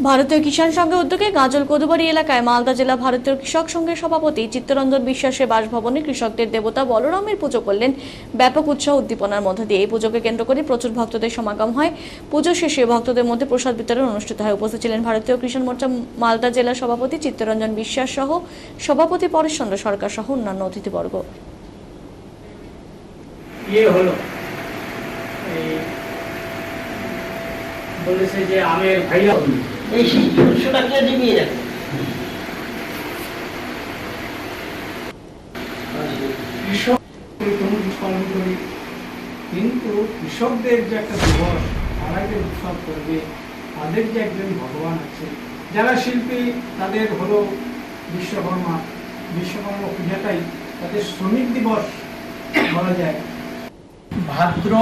ভারতীয় কিষাণ সংঘের উদ্যোগে গাজল কদুবাড়ি এলাকায় মালদা জেলা ভারতীয় কৃষক সংঘের সভাপতি চিত্তরঞ্জন বিশ্বাসের বাসভবনে কৃষকদের দেবতা বলরামের পুজো করলেন। ব্যাপক উৎসাহ উদ্দীপনার মধ্য দিয়ে এই পুজোকে কেন্দ্র করে প্রচুর ভক্তদের সমাগম হয়। পুজো শেষে ভক্তদের মধ্যে প্রসাদ বিতরণ অনুষ্ঠিত হয়। উপস্থিত ছিলেন ভারতীয় কৃষণ মোর্চা মালদা জেলা সভাপতি চিত্তরঞ্জন বিশ্বাস সহ সভাপতি পরেশচন্দ্র সরকার সহ অন্যান্য অতিথিবর্গ। ইয়ে বলেছে যে আমের ভাইয়া। এই রাখে। কৃষক পালন করি কিন্তু কৃষকদের যে একটা দিবস তারা যে উৎসব করবে। তাদের যে একজন ভগবান আছে যারা শিল্পী তাদের হলো বিশ্বকর্মা। বিশ্বকর্মা পূজাটাই তাদের শ্রমিক দিবস বলা যায়। ভাদ্র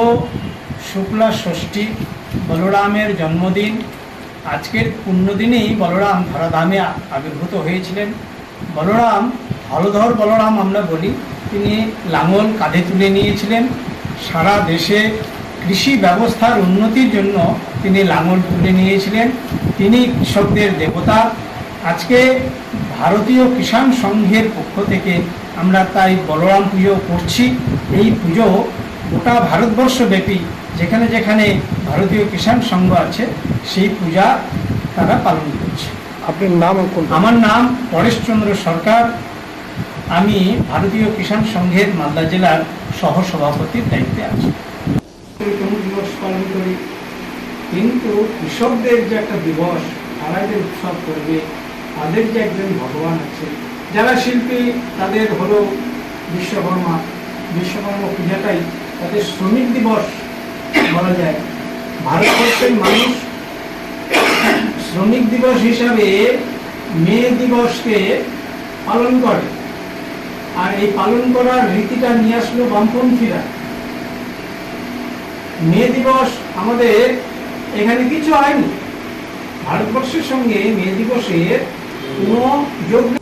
শুক্লা ষষ্ঠী বলরামের জন্মদিন আজকের পুণ্যদিনেই বলরাম ধরাধামে আবির্ভূত হয়েছিলেন। বলরাম হলধর বলরাম আমরা বলি, তিনি লাঙল কাঁধে তুলে নিয়েছিলেন। সারা দেশে কৃষি ব্যবস্থার উন্নতির জন্য তিনি লাঙল তুলে নিয়েছিলেন। তিনি কৃষকদের দেবতা। আজকে ভারতীয় কিষাণ সংঘের পক্ষ থেকে আমরা তাই বলরাম পুজো করছি। এই পুজো গোটা ভারতবর্ষব্যাপী যেখানে যেখানে ভারতীয় কিষাণ সংঘ আছে সেই পূজা তারা পালন করছে। আপনার নাম আমার নাম পরেশচন্দ্র সরকার। আমি ভারতীয় কিষাণ সংঘের মালদা জেলার সহ সভাপতির দায়িত্বে আছি। দিবস পালন করি? কিন্তু কৃষকদের যে একটা দিবস তারা যে উৎসব করবে তাদের যে একজন ভগবান আছে যারা শিল্পী তাদের হলো বিশ্বকর্মা। বিশ্বকর্মা পূজাটাই তাদের শ্রমিক দিবস। বলা যায়, ভারতবর্ষের মানুষ শ্রমিক দিবস হিসাবে মে দিবসকে পালন করে আর এই পালন করার রীতিটা নিয়ে আসলো বামপন্থীরা মে দিবস আমাদের এখানে কিছু হয়নি ভারতবর্ষের সঙ্গে মে দিবসের কোনো যোগ।